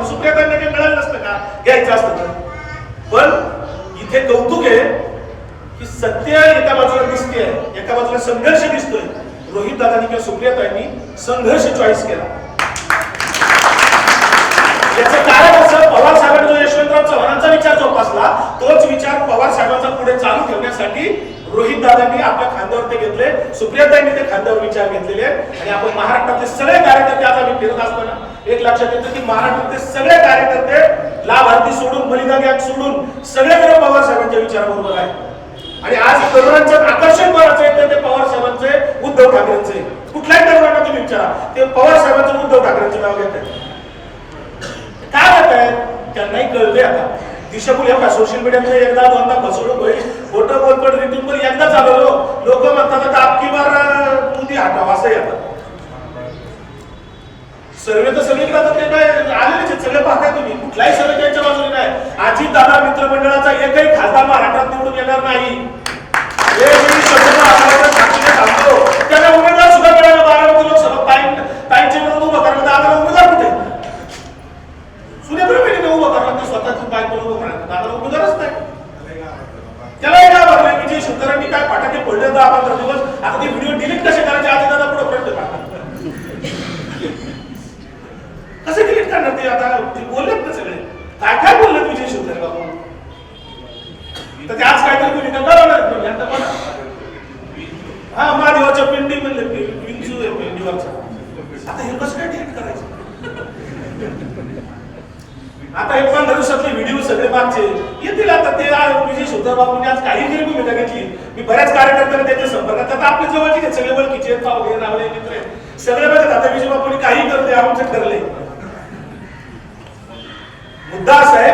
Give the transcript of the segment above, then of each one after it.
म्हणून सुप्रियाताईंना काही मिळालं नसतं का? घ्यायचं असतं तर. पण इथे कौतुक आहे की सत्य एका बाजूला दिसते एका बाजूला संघर्ष दिसतोय. रोहित दादानी किंवा सुप्रियाताईंनी संघर्ष चॉईस केला. याचं कारण असं पवार यशवंतराव चव्हाणांचा विचार जोपासला तोच विचार पवार साहेबांचा पुढे चालू ठेवण्यासाठी रोहित दादांनी आपल्या खांद्यावर ते घेतले सुप्रियाताईंनी ते खांद्यावर विचार घेतलेले आणि आपण महाराष्ट्रातले सगळे कार्यकर्ते आज आम्ही फिरत असताना एक लक्षात येतं की महाराष्ट्रातले सगळे कार्यकर्ते लाभार्थी सोडून बलिदान गॅग सोडून सगळेजण पवार साहेबांच्या विचाराबरोबर आहे आणि आज तरुणांचं आकर्षण कोणाचं येतं तर ते पवार साहेबांचे उद्धव ठाकरेंचे. कुठल्याही तरुणांना तुम्ही विचारा ते पवार साहेबांचं उद्धव ठाकरेंचं नाव घेत आहेत. काय होत आहे त्यांनाही कळतंय आता. दिशाभूल एवढा सोशल मीडियामध्ये एकदा दोनदा फसवणूक होईल. फोटो बोलपट रिटून पण एकदा चालवलो हो. लोक म्हणतात आता आपकी बार अं, मोदी हटाव असं येतात सर्वे तर सगळीकडे आता ते काय आलेलेच आहेत सगळे पाहताय तुम्ही. कुठलाही सर्वे त्यांच्या बाजूने नाही. आजी दादा मित्रमंडळाचा एकही खासदार महाराष्ट्रात निवडून येणार नाही. हे मी सांगतो त्यांना उमेदवार सुद्धा मिळाला बारामती लोकसभा ताईं ताईंच्या विरोधात उभं करायला दादाला उमेदवार कुठे सुनेत्र पेढीने उभं करायला ते स्वतःच बायकोला उभं करायला दादाला उमेदवारच नाही त्याला एक घाबरले विजय शिवतरांनी काय फटाके फोडले दहा पंधरा दिवस आता ते व्हिडिओ डिलीट कसे करायचे? आधी दादा पुढे प्रश्न काढतात कसे डिलीट करणार ते आता? ते बोललेत ना सगळे. काय काय बोलले विजय शिवतरे बाबू? तर ते आज काहीतरी कोणी कळवणार म्हणजे आता पण हा महादेवाच्या पिंडी म्हणले पिंजू आहे पिंडीवरचा. आता हे कसं काय डिलीट करायचं? आता हे पंधरा दिवसातले व्हिडिओ सगळे मागचे. येतील आता ते विजय शोधर बाबूंनी आज काही तरी भूमिका घेतली. कार्यकर्त्यांना त्यांच्या संपर्कात. आता आपले जवळचे आहेत, सगळे ओळखीचे आहेत, पावले रावले मित्र आहेत. सगळे बघत आता विजय बापूने काही करू दे आमचं ठरलंय. मुद्दा असा आहे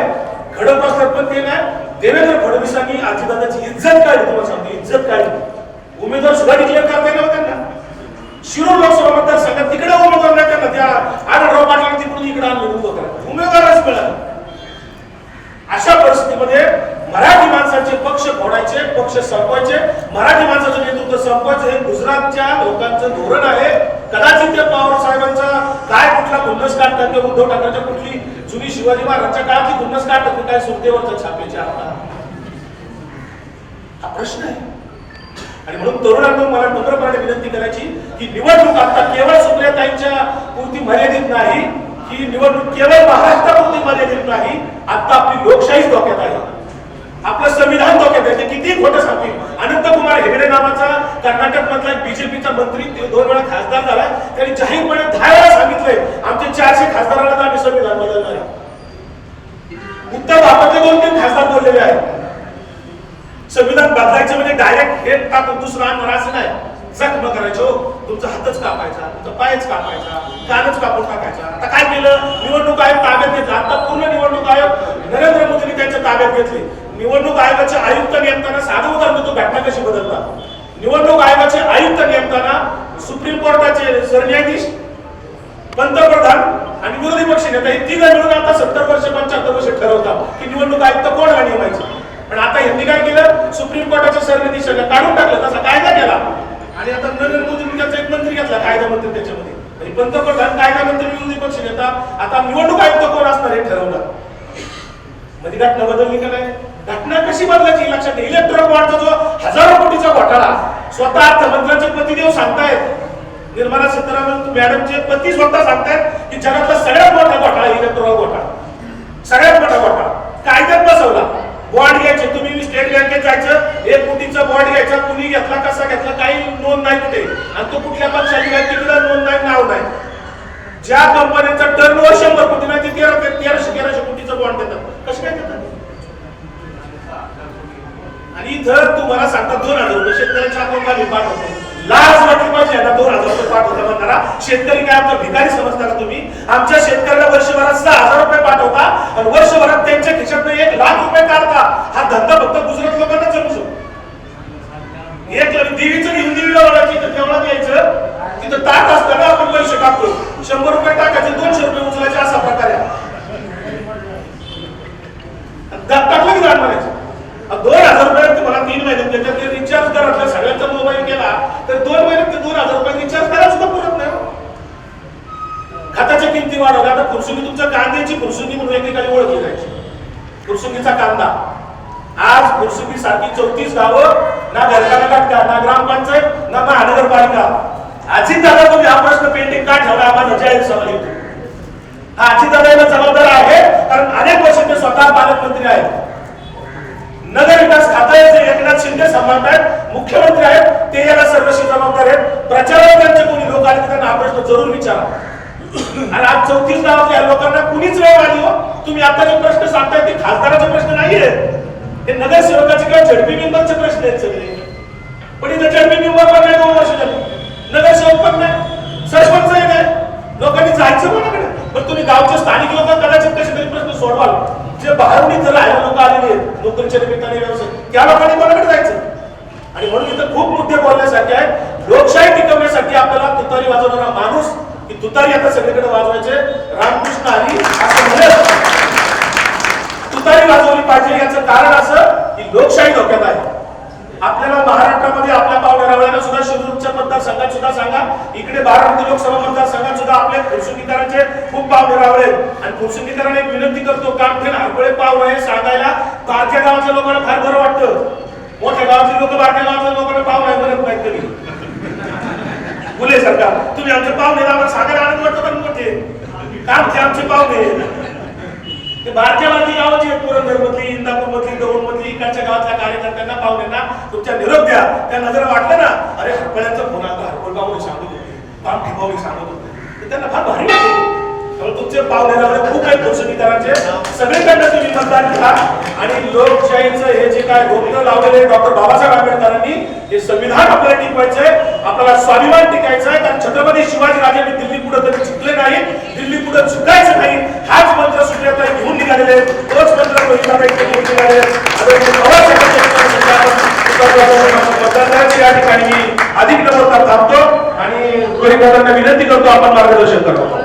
खडक असतात पण ते नाही देवेंद्र फडणवीसांनी आजीदादाची इज्जत काढली तुम्हाला सांगतो इज्जत काढली. उमेदवार सुद्धा डिक्लेअर करता येणार त्यांना. शिरूर लोकसभा मतदारसंघात तिकडे उमेदवार नाही त्यांना त्या आढळराव पाटलांनी तिकडून इकडे आणले उमेदवारच मिळाला. अशा परिस्थितीमध्ये मराठी माणसं पक्ष संपवायचे. मराठी माणसाचं नेतृत्व संपवायचं हे गुजरातच्या लोकांचं धोरण आहे. कदाचित ते पवार साहेबांचा काय कुठला गुन्हस काढतात किंवा उद्धव ठाकरेच्या कुठली जुनी शिवाजी महाराजांच्या काळातली गुन्हस काढतात काय सुरतेवरचं छापेच्या आता? हा प्रश्न आहे. आणि म्हणून तरुणांना मला नम्रपणे विनंती करायची की निवडणूक आता केवळ सुप्रियाताईंच्या पुरती मर्यादित नाही ही निवडणूक केवळ महाराष्ट्रापुरती मर्यादित नाही आता आपली लोकशाही धोक्यात आहे आपलं संविधान धोक्यात आहे ते किती खोटं सांगतील अनंत कुमार हेगडे नावाचा कर्नाटक मधला बीजेपीचा मंत्री दोन वेळा खासदार झाला. त्यांनी जाहीरपणे दहा वेळा सांगितलंय आमचे चारशे खासदारांना आम्ही संविधान बदलणार आहे. उत्तर भारतातले दोन तीन खासदार बोललेले आहेत. संविधान बदलायचं म्हणजे डायरेक्ट हे टाकून दुसरं आणणार असं नाही. जखम करायचो. तुमचा हातच कापायचा तुमचा पायच कापायचा कानच कापून टाकायचा. आता काय केलं? निवडणूक आयोग ताब्यात घेतला. आता पूर्ण निवडणूक आयोग नरेंद्र मोदींनी त्यांच्या ताब्यात घेतले निवडणूक आयोगाचे आयुक्त नेमताना साधं उदाहरण देतो घटना कशी बदलतात निवडणूक आयोगाचे आयुक्त नेमताना सुप्रीम कोर्टाचे सरन्यायाधीश पंतप्रधान आणि विरोधी पक्ष नेता मिळून आता सत्तर वर्ष पंच्याहत्तर वर्ष ठरवता की निवडणूक आयुक्त कोण हा निवडायचा पण आता यांनी काय केलं? सुप्रीम कोर्टाच्या सरन्यायाधीशाने काढून टाकलं तसा कायदा केला. आणि आता नरेंद्र मोदी त्याचा एक मंत्री घेतला कायदा मंत्री त्याच्यामध्ये. म्हणजे पंतप्रधान कायदा मंत्री विरोधी पक्ष नेता आता निवडणूक आयुक्त कोण असणार हे ठरवलं मध्ये घटना बदलली का नाही? घटना कशी बदलायची? लक्षात घ्या इलेक्ट्रॉनिक बॉन्डचा जो हजारो कोटीचा घोटाळा स्वतः अर्थमंत्र्यांचे पती पतिदेव सांगतायत. निर्मला सीतारामन मॅडमचे पती स्वतः सांगतायत की जगातला सगळ्यात मोठा घोटाळा इलेक्ट्रॉनिक घोटाळा सगळ्यात मोठा घोटाळा कायद्यात बसवला बॉन्ड घ्यायचे तुम्ही स्टेट बँकेत जायचं एक कोटीचा बॉन्ड घ्यायचा कुणी घेतला कसा घेतला काही नोंद नाही कुठे आणि तो कुठल्या पक्षाची काय तिकडे नोंद नाही नाव नाही ज्या कंपन्यांचा टर्न ओव्हर शंभर कोटी नाही ते तेरा तेराशे तेराशे कोटीचा बॉन्ड देतात कसं काय देतात आणि इथं तुम्हाला दोन हजार रुपये शेतकऱ्यांच्या अकाउंटला पाठवतो. लाज वाटली पाहिजे आता दोन हजार रुपये पाठवता म्हणणारा शेतकरी काय आमचा भिकारी समजता का तुम्ही? आमच्या शेतकऱ्याला वर्षभरात सहा हजार रुपये पाठवता आणि वर्षभरात त्यांच्या खिशातनं एक लाख रुपये काढता. हा धंदा फक्त गुजरात लोकांना जमू शकतो. एक देवीचं घेऊन देवीला ओळखायची तर तेवढा द्यायचं तिथं ताट असताना आपण पैसे टाकतो शंभर रुपये टाकायचे दोनशे रुपये उचलायचे असा प्रकार आहे दा- टाकलं की दाट मारायचं अब दोन हजार रुपये तुम्हाला तीन महिन्यात त्याच्यात ते रिचार्ज करा सगळ्यांचा मोबाईल केला तर दोन महिन्यात ते दोन हजार रुपये रिचार्ज करा सुद्धा पुरत नाही हो. खताच्या किमती वाढवल्या आता फुरसुंगी तुमच्या कांद्याची फुरसुंगी म्हणून एकेकाने ओळखली जायची फुरसुंगीचा कांदा. आज फुरसुंगी सारखी चौतीस गावं ना घरकाना घटका ना ग्रामपंचायत ना महानगरपालिका. अजित दादा तुम्ही हा प्रश्न पेंडिंग का ठेवला? आम्हाला जाहीर सवाल येतो. हा अजित दादा याला जबाबदार आहे कारण अनेक वर्ष ते स्वतः पालकमंत्री आहेत. नगर विकास खात्याचे एकनाथ शिंदे सांभाळतात मुख्यमंत्री आहेत ते याला सर्वशी जबाबदार आहेत. प्रचारात त्यांचे कोणी लोक आले तर त्यांना हा प्रश्न जरूर विचारा. आणि आज चौतीस गावातल्या लोकांना कुणीच वेळ आली हो. तुम्ही आता जे प्रश्न सांगताय ते खासदाराचे प्रश्न नाहीये हे नगरसेवकाचे किंवा झडपी मेंबरचे प्रश्न आहेत सगळे. पण इथे झडपी मेंबर पण नाही दोन वर्ष झाली. नगरसेवक पण नाही. सरपंचही नाही. लोकांनी जायचं कोणाकडे? पण तुम्ही गावचे स्थानिक लोक कदाचित कसे तरी प्रश्न सोडवाल. जे बाहेरून इथं राहिले लोक आलेले आहेत नोकरीच्या निमित्ताने व्यवसाय. त्या लोकांनी कोणाकडे जायचं? आणि म्हणून इथं खूप मुद्दे बोलण्यासाठी आहेत. लोकशाही टिकवण्यासाठी आपल्याला तुतारी वाजवणारा माणूस की तुतारी आता सगळीकडे वाजवायचे. रामकृष्ण हरी असं म्हणत तुतारी वाजवली पाहिजे याचं कारण असं की लोकशाही धोक्यात आहे. आपल्याला महाराष्ट्रामध्ये आपल्या पावण्या रावळ्यांना सुद्धा शिरूरच्या मतदारसंघात सुद्धा सांगा. इकडे बारामती लोकसभा मतदारसंघात सुद्धा आपले फुरसुंगीकरांचे खूप पावणे रावळे आहेत. आणि फुरसुंगीकरांना एक विनंती करतो कामठेन हरपळे पाव हे सांगायला. बारक्या गावाच्या लोकांना फार बरं वाटतं. मोठ्या गावाची लोक बारक्या गावाच्या लोकांना पाव नाही म्हणत नाहीत कधी बोले सरकार तुम्ही आमचे पाहुणे आम्हाला सागर आनंद वाटतो पण मोठे. कामचे आमचे पाहुणे? ते बारक्या बारकी गावाची पुरंदर मधली इंदापूर मधली दौंड मधली इकडच्या गावातल्या कार्यकर्त्यांना पाहुण्यांना तुमच्या निरोप द्या. त्यांना जर वाटलं ना अरे हरपळ्यांचा फोन आला हरपळ पाहुणे सांगत होते. काम ठिकाऊ सांगत होते. त्यांना फार भारी वाटते तुमचे पावले लावले खूप आहेत फुरसुगीकरांचे सगळीकडनं तुम्ही मतदान घ्या आणि लोकशाहीचं हे जे काय रोपणं लावलेले डॉक्टर बाबासाहेब आंबेडकरांनी हे संविधान आपल्याला टिकवायचंय आपल्याला स्वाभिमान टिकायचा आहे कारण छत्रपती शिवाजी राजांनी दिल्ली पुढे तरी चुकले नाही दिल्ली पुढे चुकायचं नाही हाच मंत्र सुप्रियाताई घेऊन निघालेले आहेत. तोच मंत्र रोहिताताई घेऊन निघाले आहेत. या ठिकाणी मी अधिक नम्रता थांबतो आणि रोहिताताईंना विनंती करतो आपण मार्गदर्शन करतो